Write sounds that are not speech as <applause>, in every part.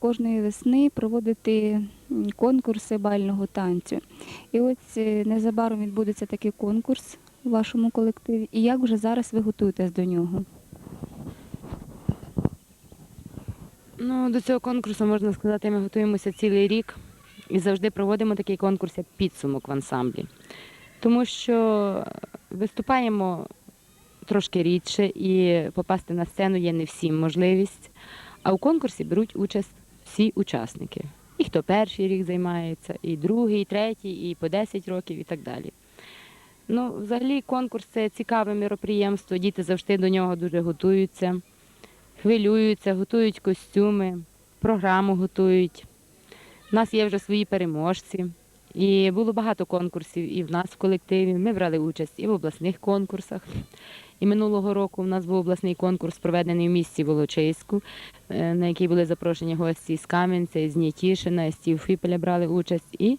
кожної весни проводити конкурси бального танцю. І ось е, незабаром відбудеться такий конкурс у вашому колективі. І як вже зараз ви готуєтесь до нього? Ну, до цього конкурсу можна сказати, ми готуємося цілий рік і завжди проводимо такий конкурс як підсумок в ансамблі. Тому що виступаємо трошки рідше і попасти на сцену є не всім можливість. А у конкурсі беруть участь всі учасники. І хто перший рік займається, і другий, і третій, і по 10 років, і так далі. Ну, взагалі, конкурс це цікаве міроприємство. Діти завжди до нього дуже готуються хвилюються, готують костюми, програму готують. У нас є вже свої переможці. І було багато конкурсів і в нас в колективі. Ми брали участь і в обласних конкурсах. І минулого року у нас був обласний конкурс, проведений в місті Волочиську, е, на який були запрошені гості з Кам'янця, із Нітішина, з Тівфіпеля брали участь. І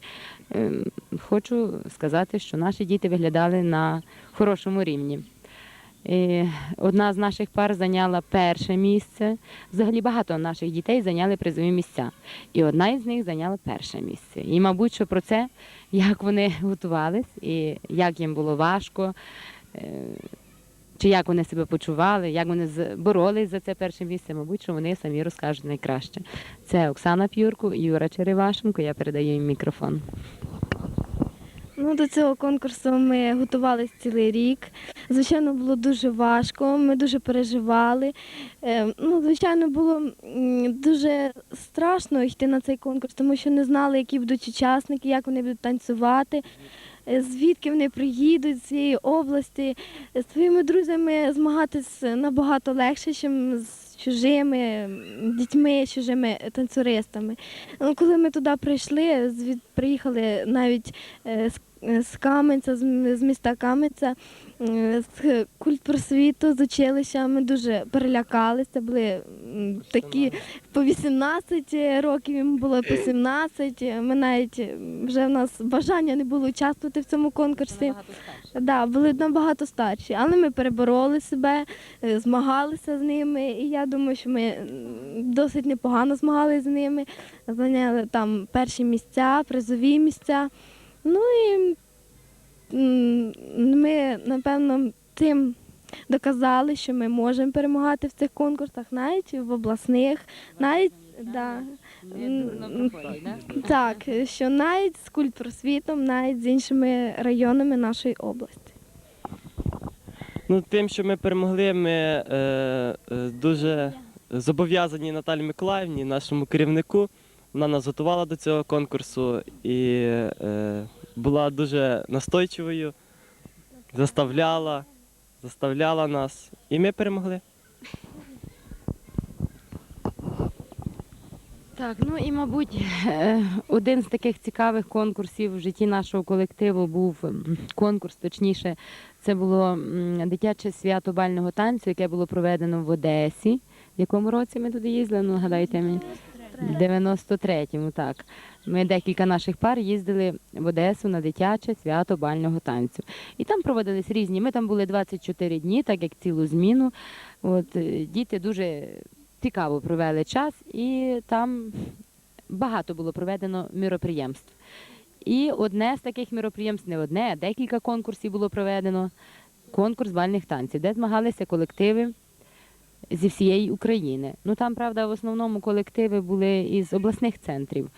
е, хочу сказати, що наші діти виглядали на хорошому рівні. І одна з наших пар зайняла перше місце. Взагалі багато наших дітей зайняли призові місця. І одна із них зайняла перше місце. І, мабуть, що про це, як вони <laughs> готувались і як їм було важко, е, чи як вони себе почували, як вони боролись за це перше місце, мабуть, що вони самі розкажуть найкраще. Це Оксана П'юрку, Юра Черевашенко. Я передаю їм мікрофон. Ну, до цього конкурсу ми готувалися цілий рік. Звичайно, було дуже важко, ми дуже переживали. Е, ну, звичайно, було дуже страшно йти на цей конкурс, тому що не знали, які будуть учасники, як вони будуть танцювати, звідки вони приїдуть з цієї області. З своїми друзями змагатися набагато легше, ніж з чужими дітьми, чужими танцюристами. Ну, коли ми туди прийшли, приїхали навіть е, з, е, з Кам'янця, з, міста Кам'янця, е, з культпросвіту, з училища. Ми дуже перелякалися. Були такі по 18 років, їм було по 17. Ми навіть вже в нас бажання не було участвувати в цьому конкурсі. Да, були набагато старші, але ми перебороли себе, е, змагалися з ними. І я думаю, що ми досить непогано змагалися з ними. Зайняли там перші місця, призові місця. Ну і ми, напевно, тим доказали, що ми можемо перемагати в цих конкурсах, навіть в обласних, навіть да, так, що навіть з культпросвітом, навіть з іншими районами нашої області. Ну, тим, що ми перемогли, ми е, е, дуже зобов'язані Наталі Миколаївні, нашому керівнику. Вона нас готувала до цього конкурсу і е, була дуже настойчивою, заставляла, заставляла нас. І ми перемогли. Так, ну і мабуть, е, один з таких цікавих конкурсів в житті нашого колективу був конкурс, точніше, це було дитяче свято бального танцю, яке було проведено в Одесі. В якому році ми туди їздили? Ну, гадайте мені. В 93-му, так. Ми декілька наших пар їздили в Одесу на дитяче свято бального танцю. І там проводились різні. Ми там були 24 дні, так як цілу зміну. От, е, діти дуже цікаво провели час, і там багато було проведено міроприємств. І одне з таких міроприємств, не одне, а декілька конкурсів було проведено. Конкурс бальних танців, де змагалися колективи зі всієї України. Ну там, правда, в основному колективи були із обласних центрів.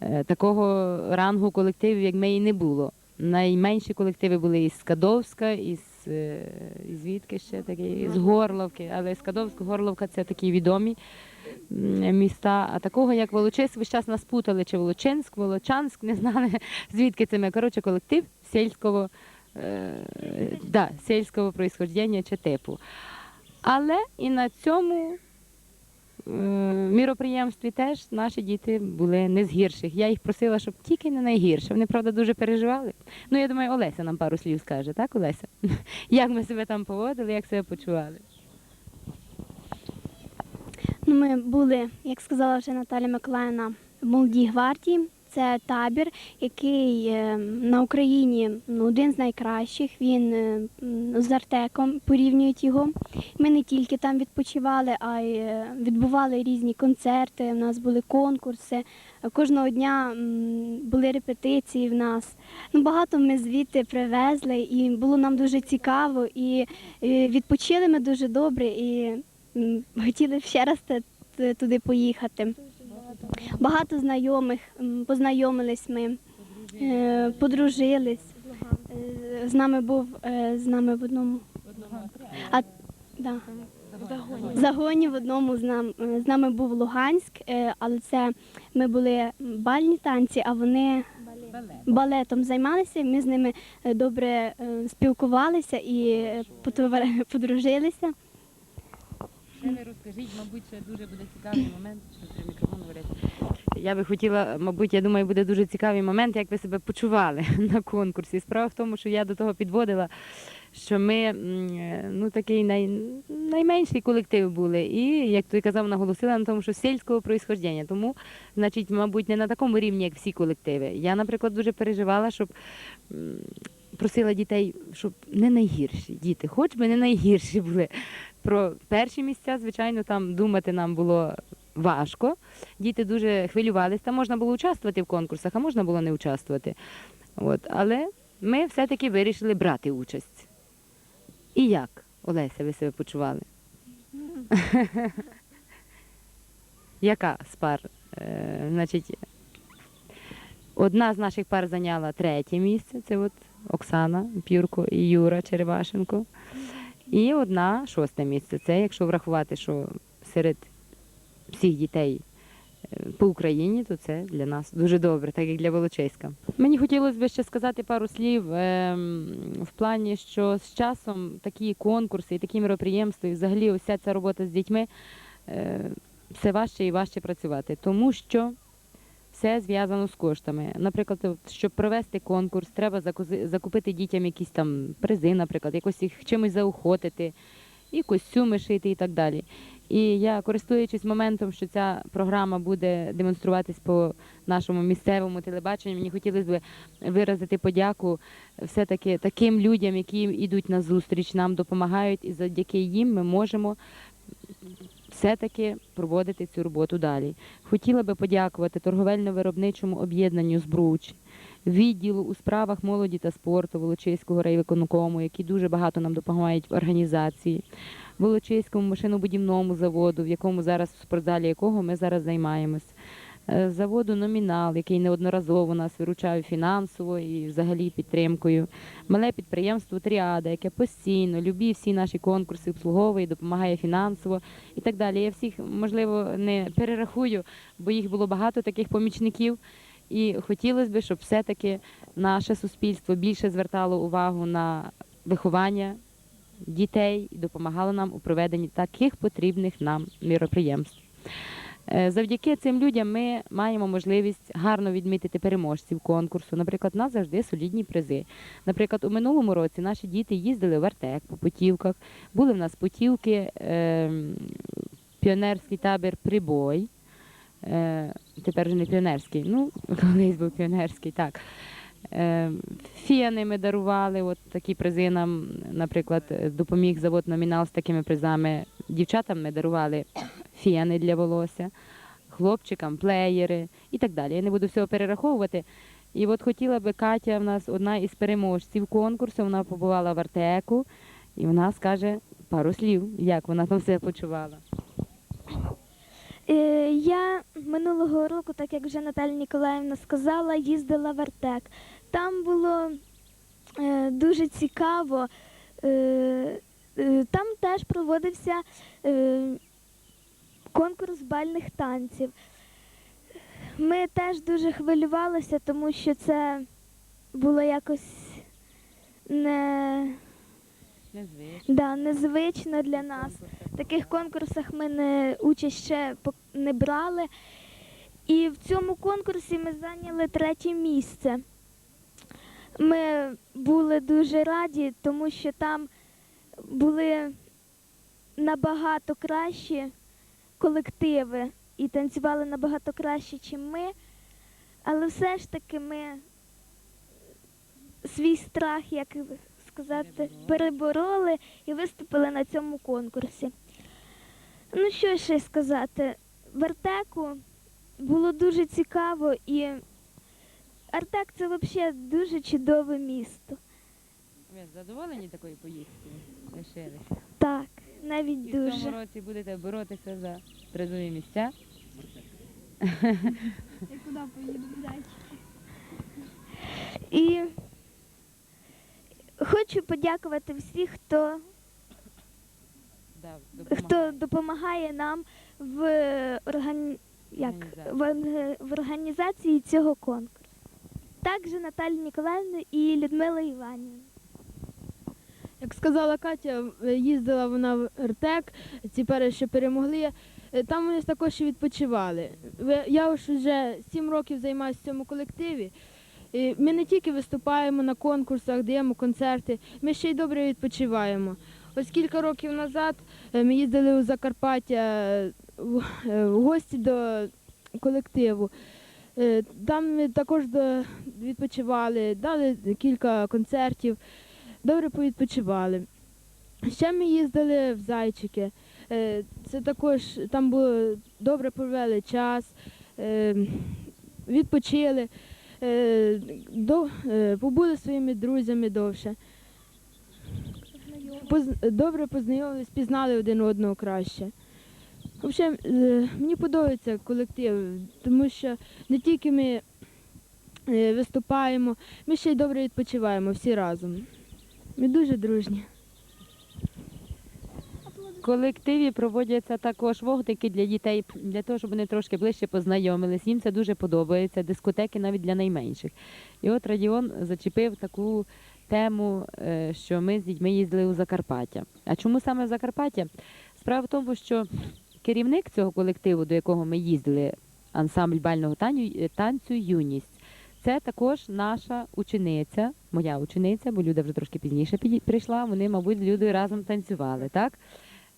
Е, Такого рангу колективів, як ми, і не було. Найменші колективи були із Скадовська, із, е, із звідки ще такі, з Горловки. Але Скадовська, Горловка це такі відомі міста. А такого, як Волочиськ, весь час нас путали, чи Волочинськ, Волочанськ, не знали, <laughs> звідки це ми. Коротше, колектив сільського, е, да, сільського происхождення чи типу. Але і на цьому е, міроприємстві теж наші діти були не з гірших. Я їх просила, щоб тільки не найгірше. Вони, правда, дуже переживали. Ну, я думаю, Олеся нам пару слів скаже, так, Олеся? <laughs> Як ми себе там поводили, як себе почували? Ну, ми були, як сказала вже Наталя Миколаївна, в молодій гвардії. Це табір, який е, на Україні ну, один з найкращих. Він е, з Артеком порівнюють його. Ми не тільки там відпочивали, а й е, відбували різні концерти. У нас були конкурси. Кожного дня були репетиції в нас. Ну, багато ми звідти привезли, і було нам дуже цікаво. І, відпочили ми дуже добре і хотіли ще раз туди поїхати. Багато знайомих, познайомились ми, е, подружились. Е, З нами був е, з нами в одному. А, да. В загоні в одному з нам з нами був Луганськ, але це ми були бальні танці, а вони балетом займалися. Ми з ними добре спілкувалися і <laughs> подружилися. Ще ви розкажіть, мабуть, ще дуже буде цікавий момент, що треба мікрофон говорити. Я би хотіла, мабуть, я думаю, буде дуже цікавий момент, як ви себе почували <laughs> на конкурсі. Справа в тому, що я до того підводила, що ми ну, такий най, найменший колектив були. І, як той казав, наголосила на тому, що сільського происхождення. Тому, значить, мабуть, не на такому рівні, як всі колективи. Я, наприклад, дуже переживала, щоб просила дітей, щоб не найгірші діти, хоч би не найгірші були. Про перші місця, звичайно, там думати нам було важко. Діти дуже хвилювалися. Там можна було участвувати в конкурсах, а можна було не участвувати. От. Але ми все-таки вирішили брати участь. І як, Олеся, ви себе почували? <laughs> Яка з пар? Е, значить, одна з наших пар зайняла третє місце. Це от Оксана Пюрко і Юра Черевашенко. І одна шосте місце. Це якщо врахувати, що серед всіх дітей е, по Україні, то це для нас дуже добре, так як для Волочиська. Мені хотілося б ще сказати пару слів ем, в плані, що з часом такі конкурси і такі мероприємства, і взагалі уся ця робота з дітьми е, все важче і важче працювати, тому що все зв'язано з коштами. Наприклад, щоб провести конкурс, треба закупити дітям якісь там призи, наприклад, якось їх чимось заохотити, і костюми шити і так далі. І я, користуючись моментом, що ця програма буде демонструватись по нашому місцевому телебаченню, мені хотілося б виразити подяку все-таки таким людям, які йдуть на зустріч, нам допомагають, і завдяки їм ми можемо все-таки проводити цю роботу далі. Хотіла би подякувати торговельно-виробничому об'єднанню «Збруч», відділу у справах молоді та спорту Волочиського райвиконкому, які дуже багато нам допомагають в організації, Волочиському машинобудівному заводу, в якому зараз в спортзалі якого ми зараз займаємось. Е, Заводу Номінал, який неодноразово нас виручав фінансово і взагалі підтримкою. Мале підприємство Тріада, яке постійно любі всі наші конкурси обслуговує, допомагає фінансово і так далі. Я всіх, можливо, не перерахую, бо їх було багато таких помічників. І хотілося б, щоб все-таки наше суспільство більше звертало увагу на виховання дітей і допомагало нам у проведенні таких потрібних нам міроприємств. Е, Завдяки цим людям ми маємо можливість гарно відмітити переможців конкурсу. Наприклад, у нас завжди солідні призи. Наприклад, у минулому році наші діти їздили в Артек по путівках. Були в нас путівки, е, піонерський табір Прибой. Е, тепер вже не піонерський, ну, <laughs> колись був піонерський, так. Е, Фіани ми дарували, от такі призи нам, наприклад, е, допоміг завод номінал з такими призами. Дівчатам ми дарували фіани для волосся, хлопчикам плеєри і так далі. Я не буду всього перераховувати. І от хотіла би Катя, в нас одна із переможців конкурсу, вона побувала в Артеку, і вона скаже пару слів, як вона там себе почувала. Е, Я минулого року, так як вже Наталя Ніколаївна сказала, їздила в Артек. Там було е, дуже цікаво. Е, там теж проводився конкурс бальних танців. Ми теж дуже хвилювалися, тому що це було якось не, Незвично. да, незвично для нас. В таких конкурсах ми не участь ще не брали. І в цьому конкурсі ми зайняли третє місце. Ми були дуже раді, тому що там були набагато кращі колективи і танцювали набагато краще, ніж ми. Але все ж таки ми свій страх, як сказати, Перебороли. і виступили на цьому конкурсі. Ну, що ще сказати? В Артеку було дуже цікаво і Артек це взагалі дуже чудове місто. Ви задоволені такою поїздкою? Лишилися. Так, навіть І в цьому році будете боротися за призові місця. І хочу подякувати всіх, хто, Да, хто допомагає. допомагає нам в, органі... як? Організації. В, організації цього конкурсу. Також Наталі Ніколаївну і Людмила Іванівна. Як сказала Катя, е, їздила вона в Артек, ці пери, що перемогли. Е, Там вони також і відпочивали. Ви- Я вже сім років займаюся в цьому колективі. Ми не тільки виступаємо на конкурсах, даємо концерти, ми ще й добре відпочиваємо. Ось кілька років назад е, ми їздили у Закарпаття в е, гості до колективу. Е, Там ми також відпочивали, дали кілька концертів добре повідпочивали. Ще ми їздили в Зайчики. Це також там було добре провели час, відпочили, е, до, е, побули своїми друзями довше. Добре познайомились, пізнали один одного краще. Взагалі, е, мені подобається колектив, тому що не тільки ми виступаємо, ми ще й добре відпочиваємо всі разом. Ми дуже дружні. Колективі проводяться також вогники для дітей, для того, щоб вони трошки ближче познайомились. Їм це дуже подобається. Дискотеки навіть для найменших. І от Радіон зачепив таку тему, е, що ми з дітьми їздили у Закарпаття. А чому саме в Закарпаття? Справа в тому, що керівник цього колективу, до якого ми їздили, ансамбль бального е, танцю Юність. Це також наша учениця, моя учениця, бо Люда вже трошки пізніше прийшла. Вони, мабуть, з Людою разом танцювали, так?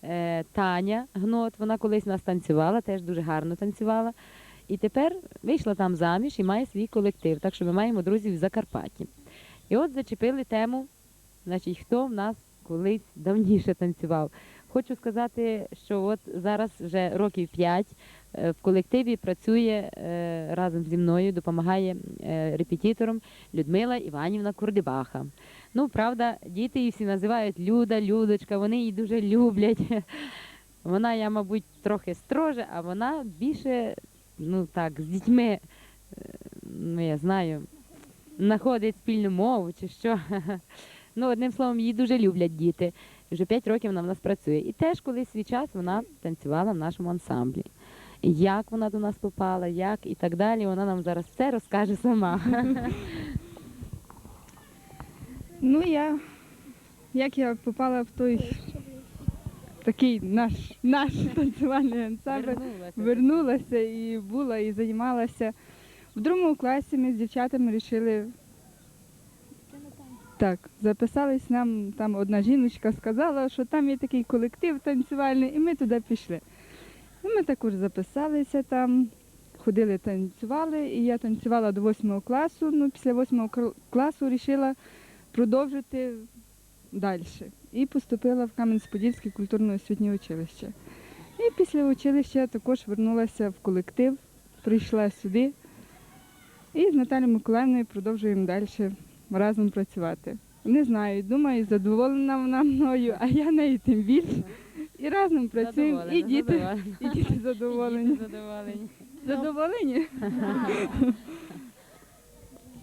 Е, Таня Гнот, вона колись нас танцювала, теж дуже гарно танцювала. І тепер вийшла там заміж і має свій колектив. Так що ми маємо друзів в Закарпатті. І от зачепили тему, значить, хто в нас колись давніше танцював. Хочу сказати, що от зараз вже років п'ять е, в колективі працює е, разом зі мною, допомагає репетитором Людмила Іванівна Курдибаха. Ну, правда, діти її всі називають Люда, Людочка, вони її дуже люблять. <laughs> Вона, я, мабуть, трохи строже, а вона більше, ну так, з дітьми, е, ну я знаю, знаходить спільну мову чи що. <laughs> Ну, одним словом, її дуже люблять діти. Вже 5 років вона в нас працює. І теж колись свій час вона танцювала в нашому ансамблі. Як вона до нас попала, як і так далі, вона нам зараз все розкаже сама. <laughs> Ну, я, як я попала в той такий наш, наш <laughs> танцювальний ансамбль, Вернулася. вернулася і була, і займалася. В другому класі ми з дівчатами вирішили. Так, записались нам, там одна жіночка сказала, що там є такий колектив танцювальний, і ми туди пішли. І ми також записалися там, ходили, танцювали, і я танцювала до восьмого класу. Ну, після восьмого кл- класу вирішила продовжити далі. І поступила в Кам'янець-Подільське культурно-освітнє училище. І після училища також вернулася в колектив, прийшла сюди. І з Наталією Миколаївною продовжуємо далі разом працювати. Не знаю, думаю, задоволена вона мною, а я нею тим більше. І разом працюємо, і діти, і діти задоволені. І діти задоволені. Задоволені?